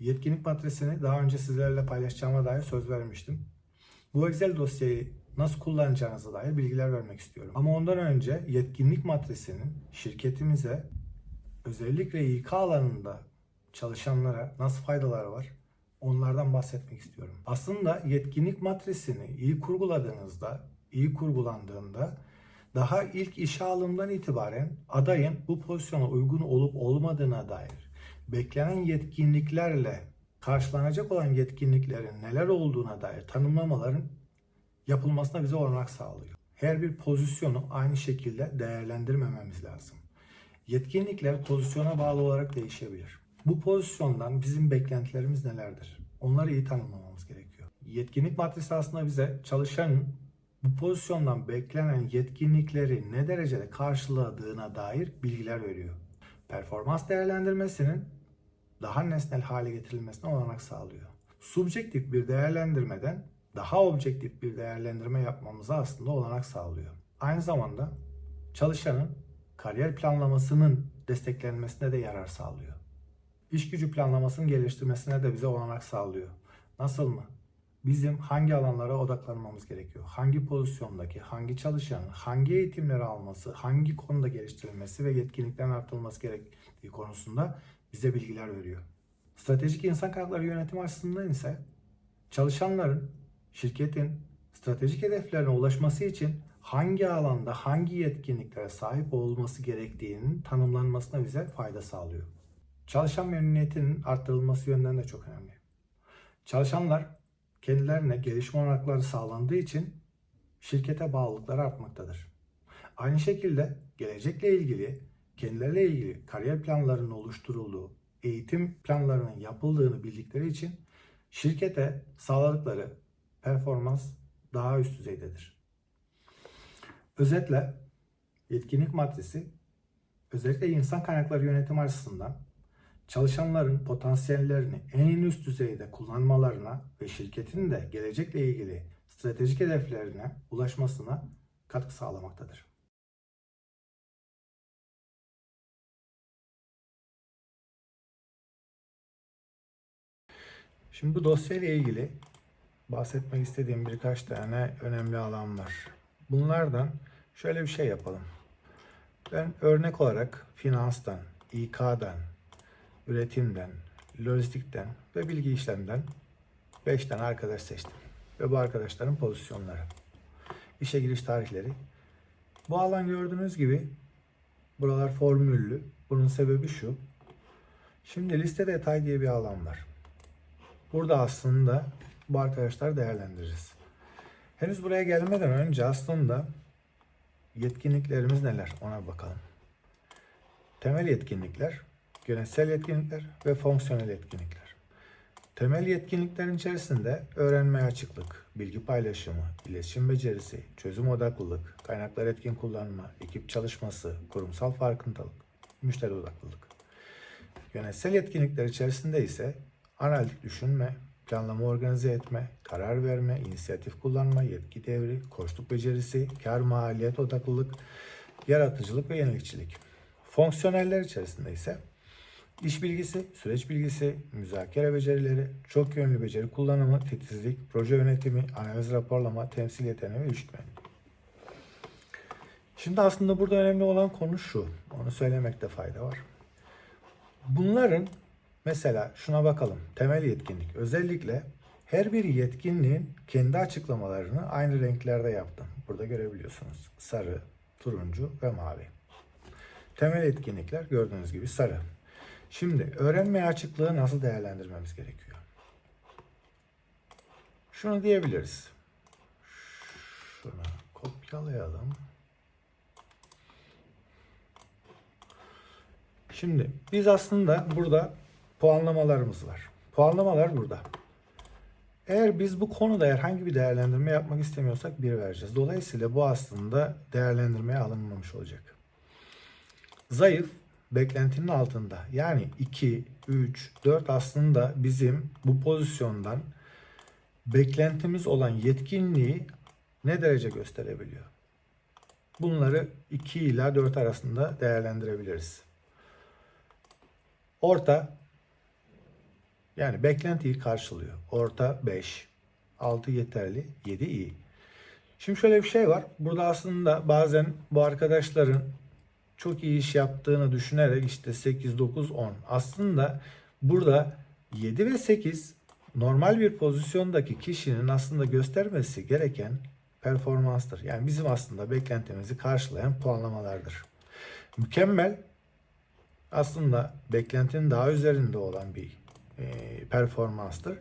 Yetkinlik matrisini daha önce sizlerle paylaşacağıma dair söz vermiştim. Bu Excel dosyayı nasıl kullanacağınıza dair bilgiler vermek istiyorum. Ama ondan önce yetkinlik matrisinin şirketimize özellikle İK alanında çalışanlara nasıl faydaları var onlardan bahsetmek istiyorum. Aslında yetkinlik matrisini iyi kurguladığınızda, iyi kurgulandığında daha ilk işe alımdan itibaren adayın bu pozisyona uygun olup olmadığına dair beklenen yetkinliklerle karşılanacak olan yetkinliklerin neler olduğuna dair tanımlamaların yapılmasına bize olanak sağlıyor. Her bir pozisyonu aynı şekilde değerlendirmememiz lazım. Yetkinlikler pozisyona bağlı olarak değişebilir. Bu pozisyondan bizim beklentilerimiz nelerdir? Onları iyi tanımlamamız gerekiyor. Yetkinlik matrisi aslında bize çalışanın bu pozisyondan beklenen yetkinlikleri ne derecede karşıladığına dair bilgiler veriyor. Performans değerlendirmesinin daha nesnel hale getirilmesine olanak sağlıyor. Subjektif bir değerlendirmeden daha objektif bir değerlendirme yapmamıza aslında olanak sağlıyor. Aynı zamanda çalışanın kariyer planlamasının desteklenmesine de yarar sağlıyor. İş gücü planlamasının geliştirmesine de bize olanak sağlıyor. Nasıl mı? Bizim hangi alanlara odaklanmamız gerekiyor? Hangi pozisyondaki, hangi çalışanın, hangi eğitimleri alması, hangi konuda geliştirilmesi ve yetkinliklerin artırılması gerektiği konusunda bize bilgiler veriyor. Stratejik insan kaynakları yönetimi açısından ise çalışanların şirketin stratejik hedeflerine ulaşması için hangi alanda hangi yetkinliklere sahip olması gerektiğinin tanımlanmasına bize fayda sağlıyor. Çalışan memnuniyetinin arttırılması yönden de çok önemli. Çalışanlar kendilerine gelişme olanakları sağlandığı için şirkete bağlılıkları artmaktadır. Aynı şekilde gelecekle ilgili, kendileriyle ilgili kariyer planlarının oluşturulduğu, eğitim planlarının yapıldığını bildikleri için şirkete sağladıkları performans daha üst düzeydedir. Özetle yetkinlik matrisi özellikle insan kaynakları yönetimi açısından çalışanların potansiyellerini en üst düzeyde kullanmalarına ve şirketin de gelecekle ilgili stratejik hedeflerine ulaşmasına katkı sağlamaktadır. Şimdi bu dosya ile ilgili bahsetmek istediğim birkaç tane önemli alan var. Bunlardan şöyle bir şey yapalım. Ben örnek olarak finanstan, İK'dan, üretimden, lojistikten ve bilgi işlemden 5 tane arkadaş seçtim. Ve bu arkadaşların pozisyonları. İşe giriş tarihleri. Bu alan gördüğünüz gibi buralar formüllü. Bunun sebebi şu. Şimdi liste detay diye bir alan var. Burada aslında bu arkadaşlar değerlendiririz. Henüz buraya gelmeden önce aslında yetkinliklerimiz neler ona bakalım. Temel yetkinlikler, yönetsel yetkinlikler ve fonksiyonel yetkinlikler. Temel yetkinliklerin içerisinde öğrenmeye açıklık, bilgi paylaşımı, iletişim becerisi, çözüm odaklılık, kaynaklar etkin kullanma, ekip çalışması, kurumsal farkındalık, müşteri odaklılık. Yönetsel yetkinlikler içerisinde ise analitik düşünme, planlama organize etme, karar verme, inisiyatif kullanma, yetki devri, koçluk becerisi, kar maliyet odaklılık, yaratıcılık ve yenilikçilik. Fonksiyoneller içerisinde ise iş bilgisi, süreç bilgisi, müzakere becerileri, çok yönlü beceri kullanımı, titizlik, proje yönetimi, analiz raporlama, temsil yeteneği ve işitme. Şimdi aslında burada önemli olan konu şu. Onu söylemekte fayda var. Bunların Mesela şuna bakalım. Temel yetkinlik. Özellikle her bir yetkinliğin kendi açıklamalarını aynı renklerde yaptım. Burada görebiliyorsunuz. Sarı, turuncu ve mavi. Temel yetkinlikler gördüğünüz gibi sarı. Şimdi öğrenmeye açıklığı nasıl değerlendirmemiz gerekiyor? Şunu diyebiliriz. Şunu kopyalayalım. Şimdi biz aslında burada puanlamalarımız var. Puanlamalar burada. Eğer biz bu konuda herhangi bir değerlendirme yapmak istemiyorsak bir vereceğiz. Dolayısıyla bu aslında değerlendirmeye alınmamış olacak. Zayıf beklentinin altında. Yani 2, 3, 4 aslında bizim bu pozisyondan beklentimiz olan yetkinliği ne derece gösterebiliyor? Bunları 2 ila 4 arasında değerlendirebiliriz. Orta Yani beklentiyi karşılıyor. Orta 5, 6 yeterli, 7 iyi. Şimdi şöyle bir şey var. Burada aslında bazen bu arkadaşların çok iyi iş yaptığını düşünerek işte 8, 9, 10. Aslında burada 7 ve 8 normal bir pozisyondaki kişinin aslında göstermesi gereken performanstır. Yani bizim aslında beklentimizi karşılayan puanlamalardır. Mükemmel aslında beklentinin daha üzerinde olan bir performanstır.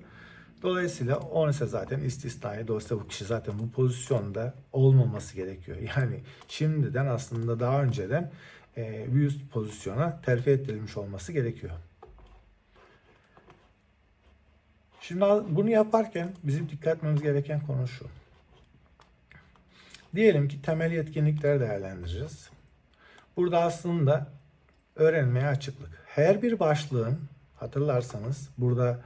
Dolayısıyla 10 ise zaten istisnai. Dolayısıyla bu kişi zaten bu pozisyonda olmaması gerekiyor. Yani şimdiden aslında daha önceden e, bir üst pozisyona terfi ettirilmiş olması gerekiyor. Şimdi bunu yaparken bizim dikkat etmemiz gereken konu şu. Diyelim ki temel yetkinlikleri değerlendireceğiz. Burada aslında öğrenmeye açıklık. Her bir başlığın hatırlarsanız burada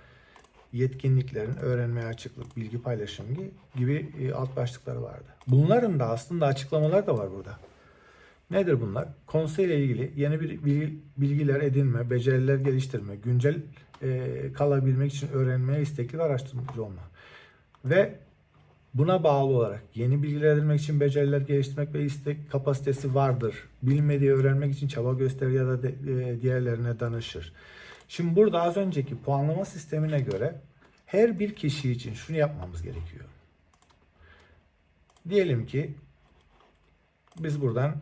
yetkinliklerin öğrenmeye açıklık, bilgi paylaşımı gibi e, alt başlıkları vardı. Bunların da aslında açıklamalar da var burada. Nedir bunlar? Konusuyla ilgili yeni bir bilgiler edinme, beceriler geliştirme, güncel e, kalabilmek için öğrenmeye istekli ve araştırmacı olma. Ve buna bağlı olarak yeni bilgiler edinmek için beceriler geliştirmek ve istek kapasitesi vardır. Bilmediği öğrenmek için çaba gösterir ya da e, diğerlerine danışır. Şimdi burada az önceki puanlama sistemine göre her bir kişi için şunu yapmamız gerekiyor. Diyelim ki biz buradan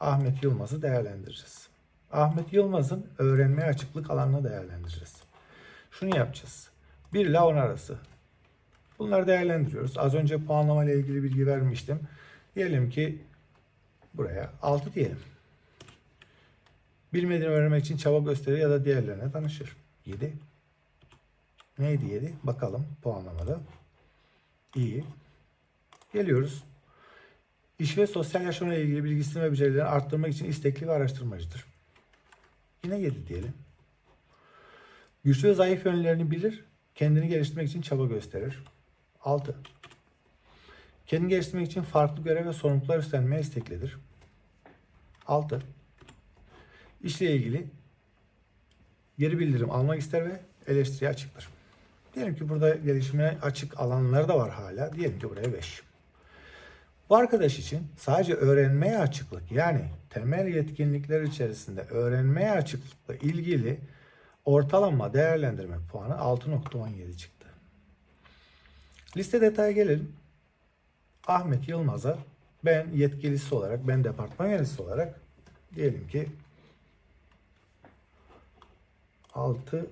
Ahmet Yılmaz'ı değerlendireceğiz. Ahmet Yılmaz'ın öğrenmeye açıklık alanını değerlendireceğiz. Şunu yapacağız. 1 ile 10 arası. Bunları değerlendiriyoruz. Az önce puanlama ile ilgili bilgi vermiştim. Diyelim ki buraya 6 diyelim. Bilmediğini öğrenmek için çaba gösterir ya da diğerlerine danışır. 7. Neydi 7? Bakalım puanlamada. İyi. Geliyoruz. İş ve sosyal yaşamla ilgili bilgisini ve becerilerini arttırmak için istekli ve araştırmacıdır. Yine 7 diyelim. Güçlü ve zayıf yönlerini bilir, kendini geliştirmek için çaba gösterir. 6. Kendini geliştirmek için farklı görev ve sorumluluklar üstlenmeye isteklidir. 6. İşle ilgili geri bildirim almak ister ve eleştiriye açıktır. Diyelim ki burada gelişime açık alanlar da var hala. Diyelim ki buraya 5. Bu arkadaş için sadece öğrenmeye açıklık yani temel yetkinlikler içerisinde öğrenmeye açıklıkla ilgili ortalama değerlendirme puanı 6.17 çıktı. Liste detaya gelelim. Ahmet Yılmaz'a ben yetkilisi olarak, ben departman yöneticisi olarak diyelim ki 6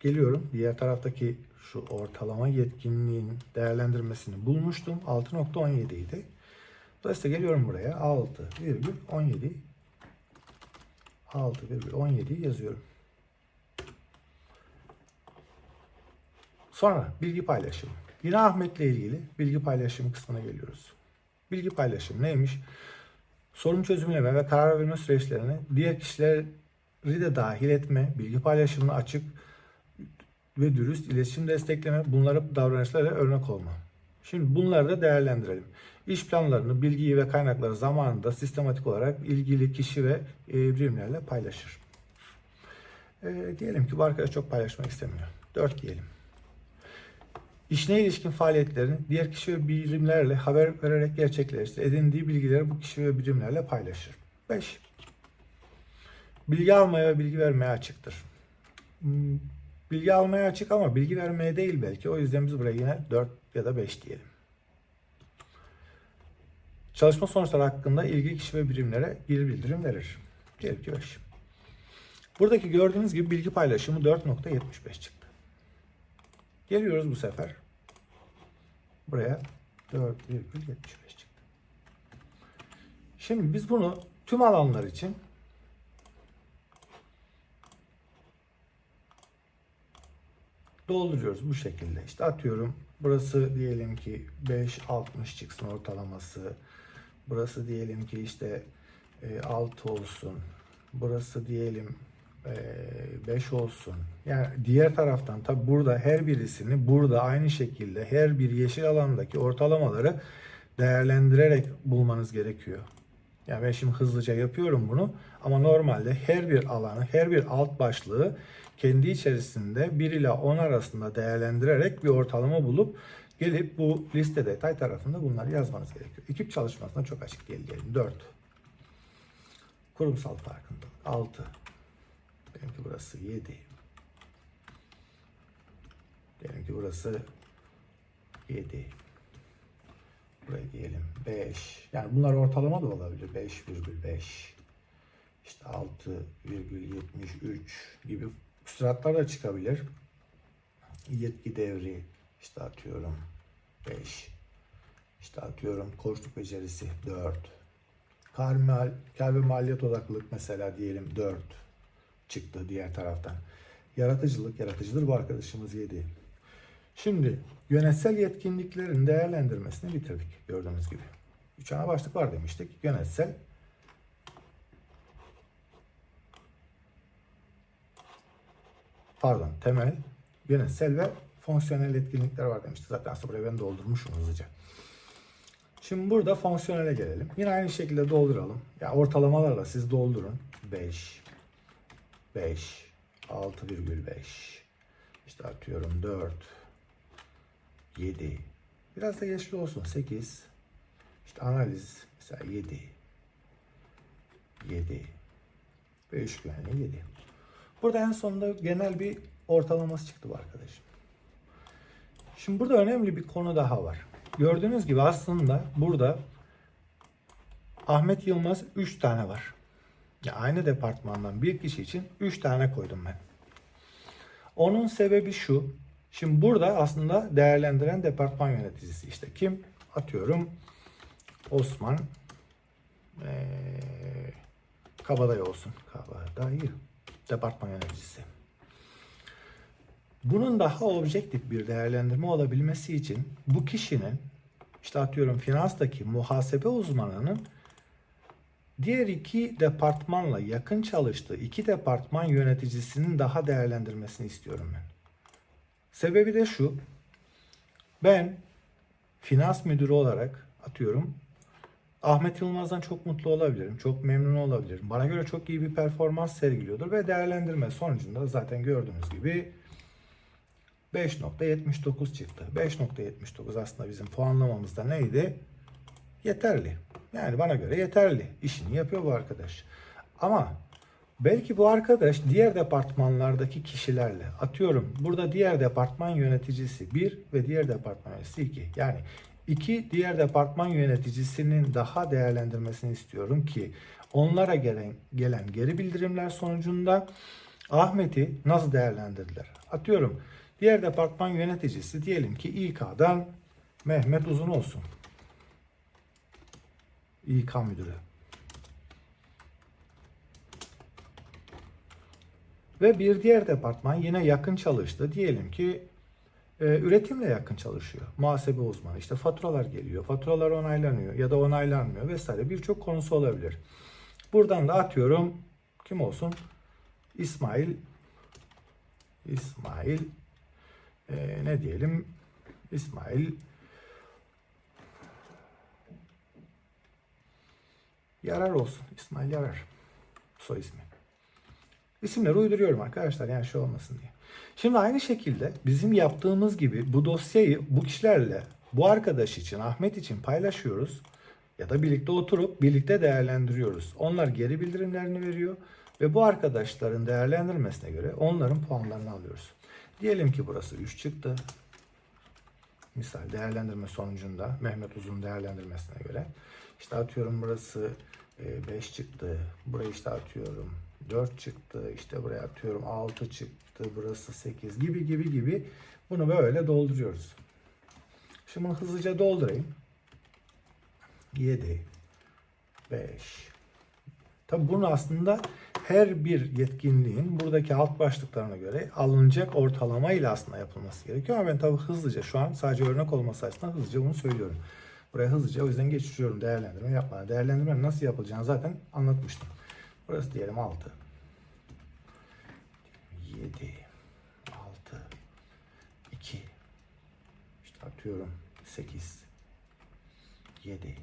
geliyorum. Diğer taraftaki şu ortalama yetkinliğin değerlendirmesini bulmuştum. 6.17 idi. Dolayısıyla geliyorum buraya. 6,17 6,17 yazıyorum. Sonra bilgi paylaşımı. Yine Ahmet'le ilgili bilgi paylaşımı kısmına geliyoruz. Bilgi paylaşımı neymiş? Sorun çözümleme ve karar verme süreçlerini diğer kişileri de dahil etme, bilgi paylaşımına açık ve dürüst iletişim destekleme, bunları davranışlara örnek olma. Şimdi bunları da değerlendirelim. İş planlarını, bilgiyi ve kaynakları zamanında sistematik olarak ilgili kişi ve e, birimlerle paylaşır. E, diyelim ki bu arkadaş çok paylaşmak istemiyor. 4 diyelim. İşine ilişkin faaliyetlerini diğer kişi ve birimlerle haber vererek gerçekleştirir. Edindiği bilgileri bu kişi ve birimlerle paylaşır. 5. Bilgi almaya ve bilgi vermeye açıktır. Hmm, bilgi almaya açık ama bilgi vermeye değil belki. O yüzden biz buraya yine 4 ya da 5 diyelim. Çalışma sonuçları hakkında ilgili kişi ve birimlere geri bildirim verir. Diyelim ki 5. Buradaki gördüğünüz gibi bilgi paylaşımı 4.75 çıktı. Geliyoruz bu sefer. Buraya 4,75 çıktı. Şimdi biz bunu tüm alanlar için dolduruyoruz bu şekilde. İşte atıyorum burası diyelim ki 5.60 çıksın ortalaması. Burası diyelim ki işte 6 olsun. Burası diyelim 5 olsun. Yani diğer taraftan tabi burada her birisini burada aynı şekilde her bir yeşil alandaki ortalamaları değerlendirerek bulmanız gerekiyor. Yani ben şimdi hızlıca yapıyorum bunu ama normalde her bir alanı, her bir alt başlığı kendi içerisinde 1 ile 10 arasında değerlendirerek bir ortalama bulup gelip bu liste detay tarafında bunları yazmanız gerekiyor. Ekip çalışmasına çok açık değil diyelim. 4. Kurumsal farkındalık 6. Benimki burası 7. Diyelim ki burası 7. Buraya diyelim 5. Yani bunlar ortalama da olabilir. 5,5. İşte 6,73 gibi süratler de çıkabilir. Yetki devri işte atıyorum 5. İşte atıyorum koçluk becerisi 4. Kar, kar ve maliyet odaklılık mesela diyelim 4 çıktı diğer taraftan. Yaratıcılık, yaratıcıdır bu arkadaşımız 7. Şimdi yönetsel yetkinliklerin değerlendirmesini bitirdik gördüğünüz gibi. Üç ana başlık var demiştik. Yönetsel, pardon temel, yönetsel ve fonksiyonel etkinlikler var demiştik. Zaten buraya ben doldurmuşum hızlıca. Şimdi burada fonksiyonele gelelim. Yine aynı şekilde dolduralım. Ya ortalamalarla siz doldurun. 5, 5, 6,5, işte atıyorum 4, 7. Biraz da geçli olsun. 8. İşte analiz mesela 7. 7. Ve güvenliği 7. Burada en sonunda genel bir ortalaması çıktı bu arkadaşım. Şimdi burada önemli bir konu daha var. Gördüğünüz gibi aslında burada Ahmet Yılmaz 3 tane var. Ya aynı departmandan bir kişi için 3 tane koydum ben. Onun sebebi şu. Şimdi burada aslında değerlendiren departman yöneticisi işte kim? Atıyorum Osman ee, Kabadayı olsun. Kabadayı departman yöneticisi. Bunun daha objektif bir değerlendirme olabilmesi için bu kişinin işte atıyorum finanstaki muhasebe uzmanının diğer iki departmanla yakın çalıştığı iki departman yöneticisinin daha değerlendirmesini istiyorum ben. Sebebi de şu. Ben finans müdürü olarak atıyorum Ahmet Yılmaz'dan çok mutlu olabilirim. Çok memnun olabilirim. Bana göre çok iyi bir performans sergiliyordur ve değerlendirme sonucunda da zaten gördüğünüz gibi 5.79 çıktı. 5.79 aslında bizim puanlamamızda neydi? Yeterli. Yani bana göre yeterli. İşini yapıyor bu arkadaş. Ama belki bu arkadaş diğer departmanlardaki kişilerle atıyorum burada diğer departman yöneticisi 1 ve diğer departman yöneticisi 2. Yani iki diğer departman yöneticisinin daha değerlendirmesini istiyorum ki onlara gelen, gelen geri bildirimler sonucunda Ahmet'i nasıl değerlendirdiler? Atıyorum diğer departman yöneticisi diyelim ki İK'dan Mehmet Uzun olsun. İK müdürü. Ve bir diğer departman yine yakın çalıştı. Diyelim ki e, üretimle yakın çalışıyor. Muhasebe uzmanı. İşte faturalar geliyor. Faturalar onaylanıyor ya da onaylanmıyor vesaire. Birçok konusu olabilir. Buradan da atıyorum kim olsun? İsmail İsmail e, ne diyelim? İsmail Yarar olsun. İsmail Yarar. Soy ismi. İsimleri uyduruyorum arkadaşlar yani şey olmasın diye. Şimdi aynı şekilde bizim yaptığımız gibi bu dosyayı bu kişilerle bu arkadaş için Ahmet için paylaşıyoruz. Ya da birlikte oturup birlikte değerlendiriyoruz. Onlar geri bildirimlerini veriyor ve bu arkadaşların değerlendirmesine göre onların puanlarını alıyoruz. Diyelim ki burası 3 çıktı. Misal değerlendirme sonucunda Mehmet Uzun değerlendirmesine göre. İşte atıyorum burası 5 çıktı. Burayı işte atıyorum 4 çıktı. İşte buraya atıyorum 6 çıktı. Burası 8 gibi gibi gibi. Bunu böyle dolduruyoruz. Şimdi bunu hızlıca doldurayım. 7 5 Tabi bunu aslında her bir yetkinliğin buradaki alt başlıklarına göre alınacak ortalama ile aslında yapılması gerekiyor. Ama ben tabi hızlıca şu an sadece örnek olması açısından hızlıca bunu söylüyorum. Buraya hızlıca o yüzden geçiyorum değerlendirme yapmadan. Değerlendirme nasıl yapılacağını zaten anlatmıştım. Burası diyelim 6. 7 6 2 işte atıyorum. 8 7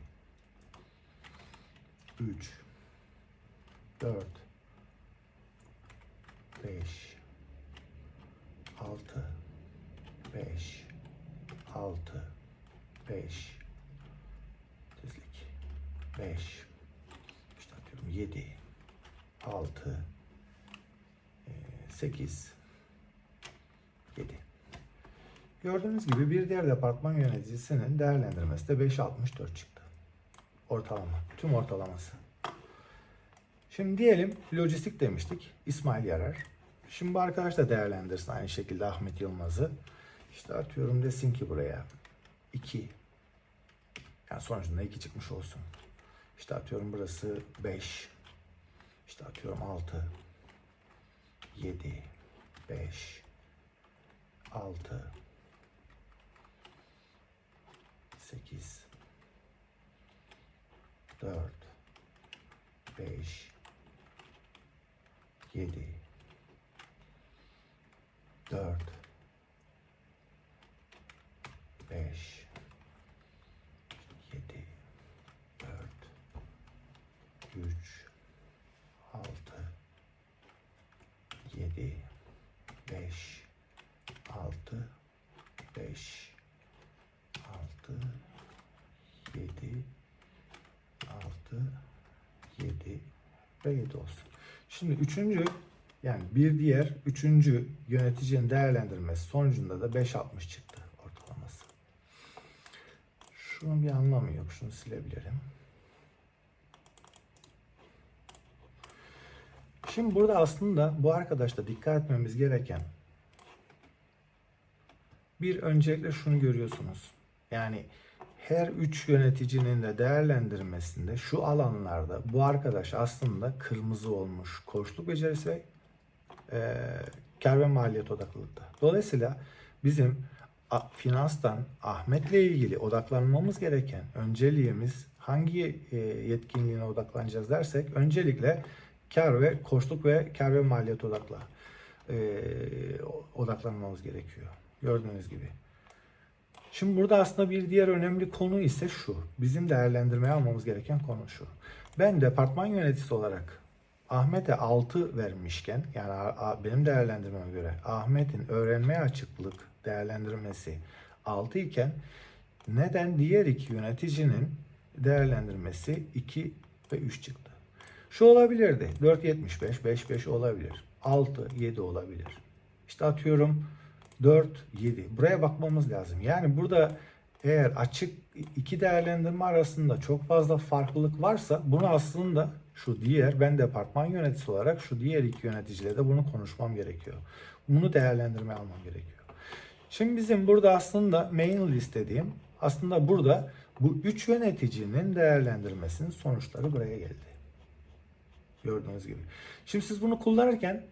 3 4 5 6 5 6 5 dizlik 5 işte atıyorum. 7 6 8 7 Gördüğünüz gibi bir diğer departman yöneticisinin değerlendirmesi de 5.64 çıktı. Ortalama. Tüm ortalaması. Şimdi diyelim lojistik demiştik. İsmail Yarar. Şimdi bu arkadaş da değerlendirsin aynı şekilde Ahmet Yılmaz'ı. İşte atıyorum desin ki buraya 2. Yani sonucunda 2 çıkmış olsun. İşte atıyorum burası 5. İşte atıyorum 6. 7. 5. 6. 8. 4. 5. 7. 4. 5. 7. 4. 3. 6. 7. 5. 6. 5. 6. 7. 6. 7 ve 7 olsun. Şimdi üçüncü yani bir diğer üçüncü yöneticinin değerlendirmesi sonucunda da 5.60 çıktı ortalaması. Şunun bir anlamı yok. Şunu silebilirim. Şimdi burada aslında bu arkadaşta dikkat etmemiz gereken bir öncelikle şunu görüyorsunuz. Yani her üç yöneticinin de değerlendirmesinde şu alanlarda bu arkadaş aslında kırmızı olmuş. Koçluk becerisi ve e, kar ve maliyet odaklılıkta. Dolayısıyla bizim finanstan Ahmet'le ilgili odaklanmamız gereken önceliğimiz hangi e, yetkinliğine odaklanacağız dersek öncelikle kar ve koçluk ve kar ve maliyet odaklı e, odaklanmamız gerekiyor. Gördüğünüz gibi. Şimdi burada aslında bir diğer önemli konu ise şu. Bizim değerlendirmeye almamız gereken konu şu. Ben departman yöneticisi olarak Ahmet'e 6 vermişken yani benim değerlendirmeme göre Ahmet'in öğrenmeye açıklık değerlendirmesi 6 iken neden diğer iki yöneticinin değerlendirmesi 2 ve 3 çıktı? Şu olabilirdi. 4.75, 5.5 olabilir. 6, 7 olabilir. İşte atıyorum 4, 7. Buraya bakmamız lazım. Yani burada eğer açık iki değerlendirme arasında çok fazla farklılık varsa bunu aslında şu diğer ben departman yöneticisi olarak şu diğer iki yöneticiyle de bunu konuşmam gerekiyor. Bunu değerlendirmeye almam gerekiyor. Şimdi bizim burada aslında main list dediğim aslında burada bu üç yöneticinin değerlendirmesinin sonuçları buraya geldi. Gördüğünüz gibi. Şimdi siz bunu kullanırken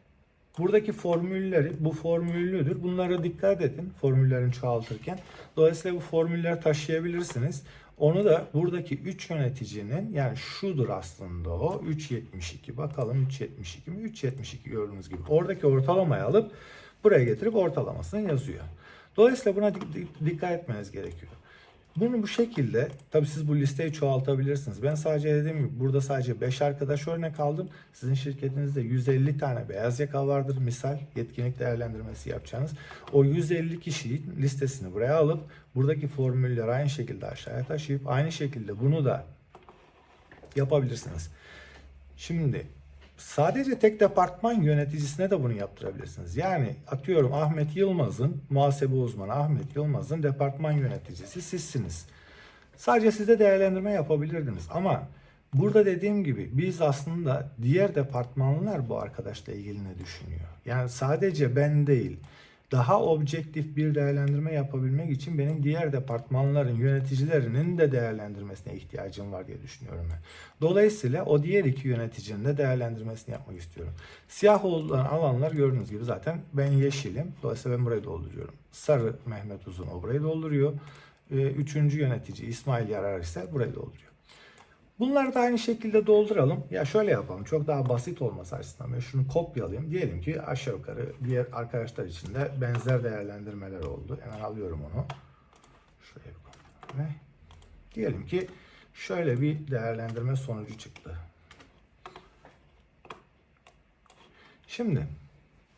buradaki formülleri, bu formüllüdür. Bunlara dikkat edin formüllerini çoğaltırken. Dolayısıyla bu formülleri taşıyabilirsiniz. Onu da buradaki 3 yöneticinin yani şudur aslında o 3.72 bakalım 3.72 mi 3.72 gördüğünüz gibi oradaki ortalamayı alıp buraya getirip ortalamasını yazıyor. Dolayısıyla buna dik- dik- dikkat etmeniz gerekiyor. Bunu bu şekilde tabii siz bu listeyi çoğaltabilirsiniz. Ben sadece dediğim gibi burada sadece 5 arkadaş örnek aldım. Sizin şirketinizde 150 tane beyaz yaka vardır misal yetkinlik değerlendirmesi yapacağınız. O 150 kişinin listesini buraya alıp buradaki formülleri aynı şekilde aşağıya taşıyıp aynı şekilde bunu da yapabilirsiniz. Şimdi sadece tek departman yöneticisine de bunu yaptırabilirsiniz. Yani atıyorum Ahmet Yılmaz'ın muhasebe uzmanı Ahmet Yılmaz'ın departman yöneticisi sizsiniz. Sadece size değerlendirme yapabilirdiniz ama burada dediğim gibi biz aslında diğer departmanlar bu arkadaşla ilgili ne düşünüyor? Yani sadece ben değil daha objektif bir değerlendirme yapabilmek için benim diğer departmanların yöneticilerinin de değerlendirmesine ihtiyacım var diye düşünüyorum ben. Dolayısıyla o diğer iki yöneticinin de değerlendirmesini yapmak istiyorum. Siyah olan alanlar gördüğünüz gibi zaten ben yeşilim. Dolayısıyla ben burayı dolduruyorum. Sarı Mehmet Uzun o burayı dolduruyor. Ee, Üçüncü yönetici İsmail Yarar ise burayı dolduruyor. Bunları da aynı şekilde dolduralım. Ya şöyle yapalım. Çok daha basit olması açısından. Ben şunu kopyalayayım. Diyelim ki aşağı yukarı diğer arkadaşlar için de benzer değerlendirmeler oldu. Hemen alıyorum onu. Şuraya. Ve diyelim ki Şöyle bir değerlendirme sonucu çıktı. Şimdi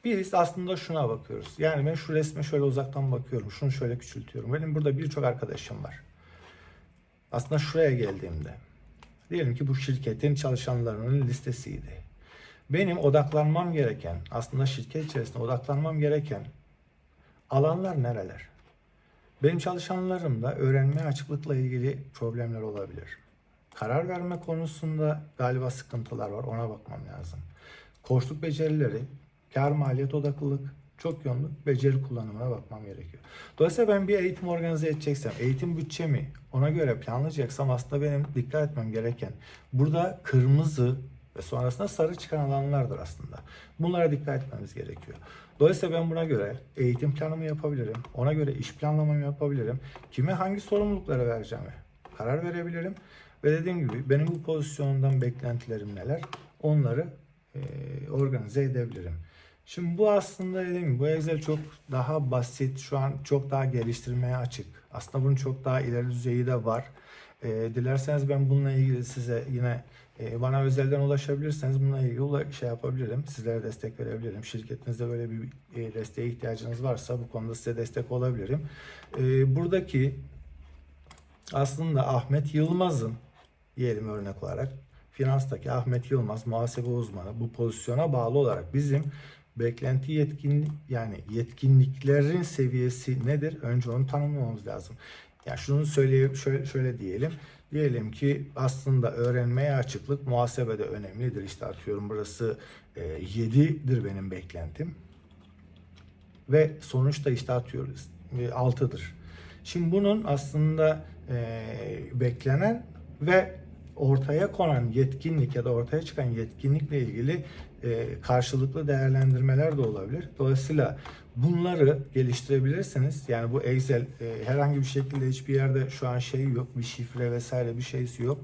biz aslında şuna bakıyoruz. Yani ben şu resme şöyle uzaktan bakıyorum. Şunu şöyle küçültüyorum. Benim burada birçok arkadaşım var. Aslında şuraya geldiğimde diyelim ki bu şirketin çalışanlarının listesiydi. Benim odaklanmam gereken, aslında şirket içerisinde odaklanmam gereken alanlar nereler? Benim çalışanlarımda öğrenmeye açıklıkla ilgili problemler olabilir. Karar verme konusunda galiba sıkıntılar var. Ona bakmam lazım. Koçluk becerileri, kar maliyet odaklılık, çok yönlük beceri kullanımına bakmam gerekiyor. Dolayısıyla ben bir eğitim organize edeceksem, eğitim bütçemi ona göre planlayacaksam aslında benim dikkat etmem gereken burada kırmızı ve sonrasında sarı çıkan alanlardır aslında. Bunlara dikkat etmemiz gerekiyor. Dolayısıyla ben buna göre eğitim planımı yapabilirim. Ona göre iş planlamamı yapabilirim. Kime hangi sorumlulukları vereceğimi karar verebilirim. Ve dediğim gibi benim bu pozisyondan beklentilerim neler onları e, organize edebilirim. Şimdi bu aslında gibi bu Excel çok daha basit. Şu an çok daha geliştirmeye açık. Aslında bunun çok daha ileri düzeyi de var. E, dilerseniz ben bununla ilgili size yine e, bana özelden ulaşabilirseniz bununla ilgili şey yapabilirim. Sizlere destek verebilirim. Şirketinizde böyle bir e, desteğe ihtiyacınız varsa bu konuda size destek olabilirim. E, buradaki aslında Ahmet Yılmaz'ın diyelim örnek olarak finanstaki Ahmet Yılmaz muhasebe uzmanı bu pozisyona bağlı olarak bizim beklenti yetkin yani yetkinliklerin seviyesi nedir? Önce onu tanımlamamız lazım. Yani şunu söyleyeyim şöyle, şöyle diyelim. Diyelim ki aslında öğrenmeye açıklık muhasebede önemlidir. İşte atıyorum burası e, 7'dir benim beklentim. Ve sonuçta işte atıyoruz e, 6'dır. Şimdi bunun aslında e, beklenen ve ortaya konan yetkinlik ya da ortaya çıkan yetkinlikle ilgili e, karşılıklı değerlendirmeler de olabilir. Dolayısıyla bunları geliştirebilirsiniz. Yani bu Excel e, herhangi bir şekilde hiçbir yerde şu an şey yok, bir şifre vesaire bir şeysi yok.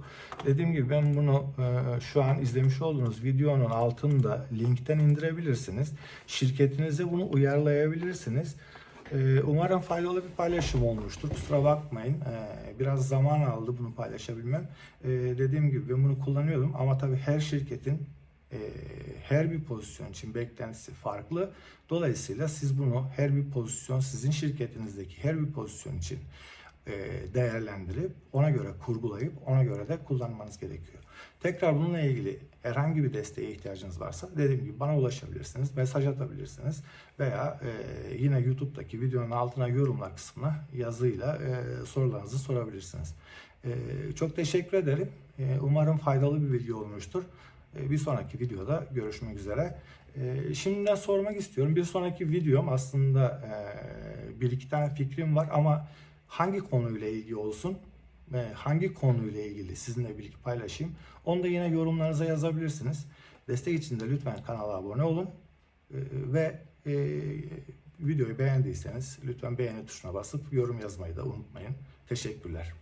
Dediğim gibi ben bunu e, şu an izlemiş olduğunuz videonun altında linkten indirebilirsiniz. Şirketinize bunu uyarlayabilirsiniz. Ee, Umarım faydalı bir paylaşım olmuştur. Kusura bakmayın. Ee, Biraz zaman aldı bunu paylaşabilmem. Ee, Dediğim gibi ben bunu kullanıyordum ama tabii her şirketin e, her bir pozisyon için beklentisi farklı. Dolayısıyla siz bunu her bir pozisyon sizin şirketinizdeki her bir pozisyon için değerlendirip ona göre kurgulayıp ona göre de kullanmanız gerekiyor. Tekrar bununla ilgili herhangi bir desteğe ihtiyacınız varsa dediğim gibi bana ulaşabilirsiniz, mesaj atabilirsiniz veya e, yine YouTube'daki videonun altına yorumlar kısmına yazıyla e, sorularınızı sorabilirsiniz. E, çok teşekkür ederim. E, umarım faydalı bir video olmuştur. E, bir sonraki videoda görüşmek üzere. E, şimdiden sormak istiyorum. Bir sonraki videom aslında e, bir iki tane fikrim var ama hangi konuyla ilgili olsun ve hangi konuyla ilgili sizinle birlikte paylaşayım. Onu da yine yorumlarınıza yazabilirsiniz. Destek için de lütfen kanala abone olun. Ee, Ve e, videoyu beğendiyseniz lütfen beğeni tuşuna basıp yorum yazmayı da unutmayın. Teşekkürler.